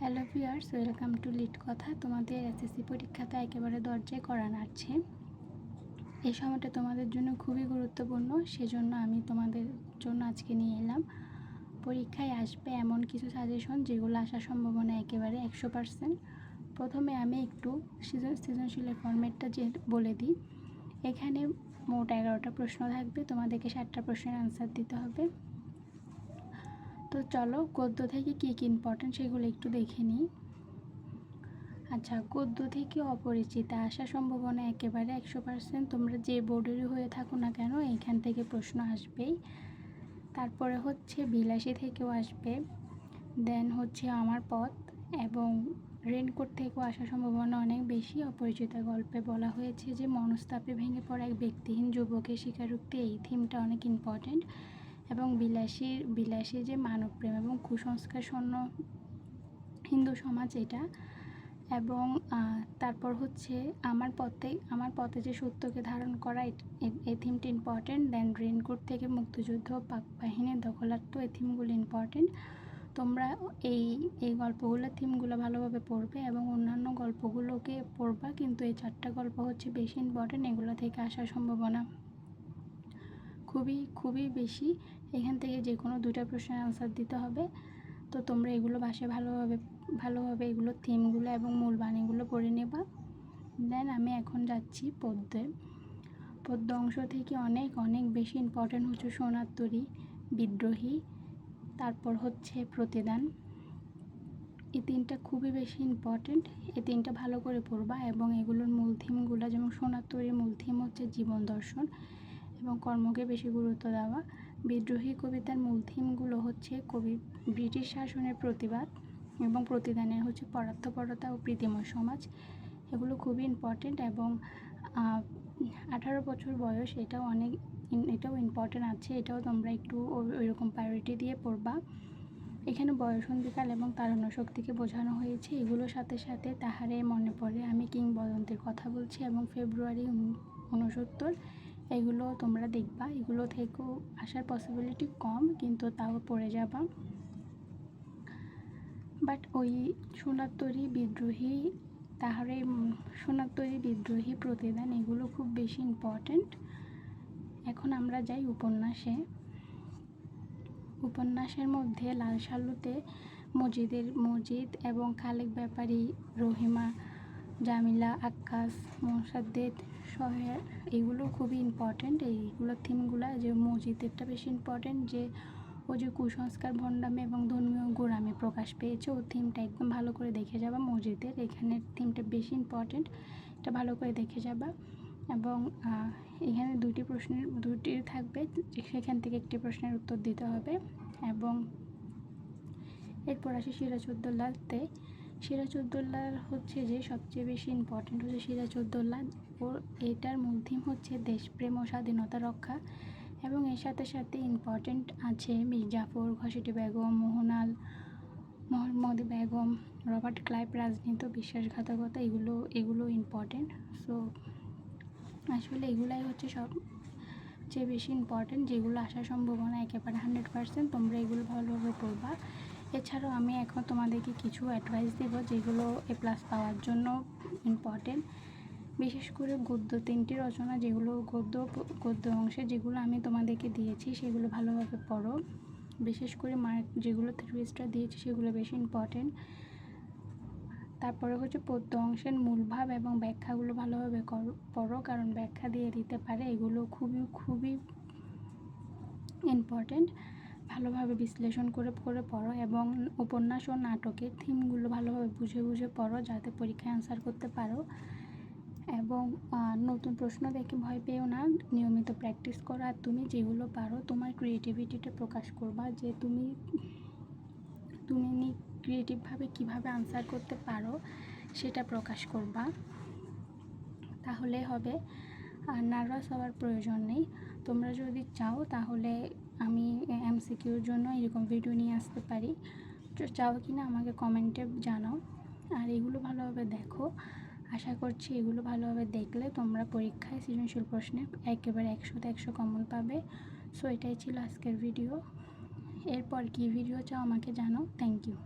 Hello viewers, welcome to lit কথা। তোমাদের SSC পরীক্ষাটা একেবারে দরজায় করা নাড়ছে। এই সময়টা তোমাদের জন্য খুবই গুরুত্বপূর্ণ, সেজন্য আমি তোমাদের জন্য আজকে নিয়ে এলাম। পরীক্ষায় আসবে এমন কিছু সাজেশন যেগুলো আসার সম্ভাবনা একেবারে একশো পারসেন্ট প্রথমে আমি একটু সৃজন, সৃজনশীলের ফর্মেটটা যে বলে দিই। এখানে মোট এগারোটা প্রশ্ন থাকবে, তোমাদেরকে সাতটা প্রশ্নের আনসার দিতে হবে। তো চলো গদ্য থেকে কী কী ইম্পর্টেন্ট সেগুলো একটু দেখে নিই। আচ্ছা গদ্য থেকে অপরিচিতা আসার সম্ভাবনা একেবারে একশো পার্সেন্ট তোমরা যে বোর্ডেরই হয়ে থাকো না কেন এইখান থেকে প্রশ্ন আসবেই। তারপরে হচ্ছে বিলাসী থেকেও আসবে দেন হচ্ছে আমার পথ, এবং রেনকোট থেকেও আসার সম্ভাবনা অনেক বেশি। অপরিচিতা গল্পে বলা হয়েছে যে, মনস্তাপে ভেঙে পড়া এক ব্যক্তিহীন যুবকের স্বীকারোক্তি, এই থিমটা অনেক ইম্পর্টেন্ট এবং বিলাসীর, বিলাসী যে মানবপ্রেম এবং কুসংস্কার শূন্য হিন্দু সমাজ এটা এবং তারপর হচ্ছে আমার পথে আমার পথে যে সত্যকে ধারণ করা এই থিমটি ইম্পর্টেন্ট দেন রেনকোট থেকে মুক্তিযুদ্ধ পাক বাহিনীর দখলাত্ম এই থিমগুলো ইম্পর্টেন্ট তোমরা এই এই গল্পগুলোর থিমগুলো ভালোভাবে পড়বে এবং অন্যান্য গল্পগুলোকে পড়বা, কিন্তু এই চারটা গল্প হচ্ছে বেশি ইম্পর্টেন্ট এগুলো থেকে আসার সম্ভাবনা খুবই খুবই বেশি। এখান থেকে যে কোনো দুটা প্রশ্নের আনসার দিতে হবে। তো তোমরা এগুলো বাসায় ভালোভাবে ভালোভাবে এগুলো থিমগুলো এবং মূল বাণীগুলো পড়ে নেবা। দেন আমি এখন যাচ্ছি পদ্মে। পদ্ম অংশ থেকে অনেক অনেক বেশি ইম্পর্ট্যান্ট হচ্ছে সোনার তরী, বিদ্রোহী। তারপর হচ্ছে প্রতিদান। এই তিনটা খুবই বেশি ইম্পর্টেন্ট এই তিনটা ভালো করে পড়বা এবং এগুলোর মূল থিমগুলো যেমন সোনার তরীর মূল থিম হচ্ছে জীবন দর্শন এবং কর্মকে বেশি গুরুত্ব দেওয়া। বিদ্রোহী কবিতার মূল থিমগুলো হচ্ছে কবি ব্রিটিশ শাসনের প্রতিবাদ এবং প্রতিদানের হচ্ছে পরার্থপরতা ও প্রীতিময় সমাজ। এগুলো খুবই ইম্পর্টেন্ট এবং আঠারো বছর বয়স এটাও অনেক এটাও ইম্পর্টেন্ট আছে, এটাও তোমরা একটু ওইরকম প্রায়োরিটি দিয়ে পড়বা। এখানে বয়সন্ধিকাল এবং তারুণ্য শক্তিকে বোঝানো হয়েছে, এগুলোর সাথে সাথে তাহারে মনে পড়ে আমি কিংবদন্তির কথা বলছি এবং ফেব্রুয়ারি উনসত্তর এগুলো তোমরা দেখবা। এগুলো থেকেও আসার পসিবিলিটি কম, কিন্তু তাও পড়ে যাবা। বাট ওই সোনার তৈরি বিদ্রোহী, তাহলে সোনার তৈরি বিদ্রোহী প্রতিদান এগুলো খুব বেশি ইম্পর্ট্যান্ট এখন আমরা যাই উপন্যাসে। উপন্যাসের মধ্যে লাল সালুতে মসজিদের মসজিদ এবং খালেক ব্যাপারী রহিমা জামিলা, আক্কাস মোসাদ্দেদ শহের, এগুলো খুবই ইম্পর্ট্যান্ট এইগুলো থিমগুলো যে মসজিদেরটা বেশি ইম্পর্ট্যান্ট যে ও যে কুসংস্কার ভণ্ডামে এবং ধর্মীয় গোড়ামে প্রকাশ পেয়েছে, ও থিমটা একদম ভালো করে দেখে যাবা মসজিদের। এখানে থিমটা বেশি ইম্পর্ট্যান্ট এটা ভালো করে দেখে যাবা। এবং এখানে দুটি প্রশ্নের দুটি থাকবে, সেখান থেকে একটি প্রশ্নের উত্তর দিতে হবে। এবং এরপর আসি সিরাজউদ্দৌলাতে। সিরাজউদ্দৌলার হচ্ছে যে সবচেয়ে বেশি ইম্পর্টেন্ট হচ্ছে সিরাজউদ্দৌলা। ও এটার থিম হচ্ছে দেশপ্রেম ও স্বাধীনতা রক্ষা এবং এর সাথে সাথে ইম্পর্টেন্ট আছে মির্জাফর ঘসিটি বেগম, মোহনাল, মোহাম্মদ বেগম, রবার্ট ক্লাইভ, রাজনীতি, বিশ্বাসঘাতকতা, এগুলো এগুলো ইম্পর্টেন্ট সো আসলে এগুলাই হচ্ছে সব চেয়ে বেশি ইম্পর্টেন্ট যেগুলো আসার সম্ভাবনা একেবারে হান্ড্রেড পার্সেন্ট তোমরা এগুলো ভালোভাবে পড়বা। এছাড়াও আমি এখন তোমাদেরকে কিছু অ্যাডভাইস দেব যেগুলো এ প্লাস পাওয়ার জন্য ইম্পর্টেন্ট বিশেষ করে গদ্য তিনটি রচনা যেগুলো গদ্য গদ্য অংশে যেগুলো আমি তোমাদেরকে দিয়েছি সেগুলো ভালোভাবে পড়ো। বিশেষ করে মার্ক যেগুলো থ্রি স্টার দিয়েছি সেগুলো বেশি ইম্পর্টেন্ট তারপরে হচ্ছে পদ্য অংশের মূলভাব এবং ব্যাখ্যাগুলো ভালোভাবে পড়ো কারণ ব্যাখ্যা দিয়ে দিতে পারে এগুলো খুবই খুবই ইম্পর্টেন্ট ভালোভাবে বিশ্লেষণ করে করে পড়ো এবং উপন্যাস ও নাটকের থিমগুলো ভালোভাবে বুঝে বুঝে পড়ো যাতে পরীক্ষায় অ্যান্সার করতে পারো। এবং নতুন প্রশ্ন দেখে ভয় পেও না। নিয়মিত প্র্যাকটিস করো আর তুমি যেগুলো পারো তোমার ক্রিয়েটিভিটিটা প্রকাশ করবা যে তুমি তুমি ক্রিয়েটিভভাবে কীভাবে আনসার করতে পারো সেটা প্রকাশ করবা। তাহলে হবে। আর নার্ভাস হওয়ার প্রয়োজন নেই। তোমরা যদি চাও তাহলে আমি এমসিকিউর জন্য এরকম ভিডিও নিয়ে আসতে পারি। চাও কি না আমাকে কমেন্টে জানাও। আর এগুলো ভালোভাবে দেখো। আশা করছি এগুলো ভালোভাবে দেখলে তোমরা পরীক্ষায় সৃজনশীল প্রশ্নে একেবারে একশোতে একশো কমন পাবে। সো এটাই ছিল আজকের ভিডিও এরপর কি ভিডিও চাও আমাকে জানাও। Thank you